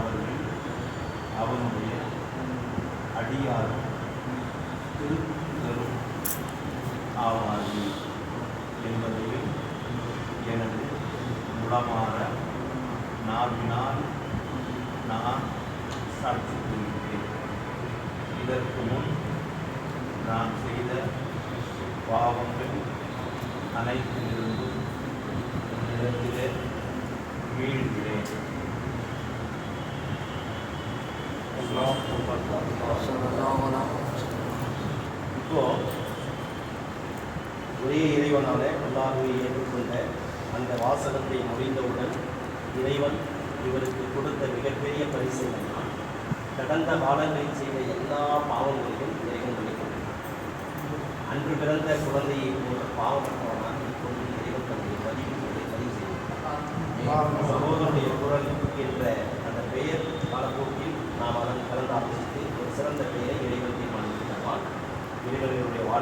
அவர்கள் அவனுடைய அடியார் திருத்தரும் ஆவார்கள் என்பதையும் எனது உளமாற நாவினால் நான் சாட்சி இதற்கு முன் நான் செய்த பாவங்கள் அனைத்திலிருந்தும் இடத்திலே மீண்டு இப்போ ஒரே இறைவனாலே எல்லாருமே ஏற்றுக்கொண்ட அந்த வாசகத்தை முடிந்தவுடன் இறைவன் இவருக்கு கொடுத்த மிகப்பெரிய பரிசு கடந்த காலங்களில் செய்த எல்லா பாவங்களையும் இறைவன் மன்னிக்கிறான் அன்று பிறந்த குழந்தையை போன்ற பாவமற்றவனாக இப்போது இறைவன் தன்னுடைய பதிவு பதிவு செய்தார் சகோதரனுடைய குரல் என்ற 这个这个完了。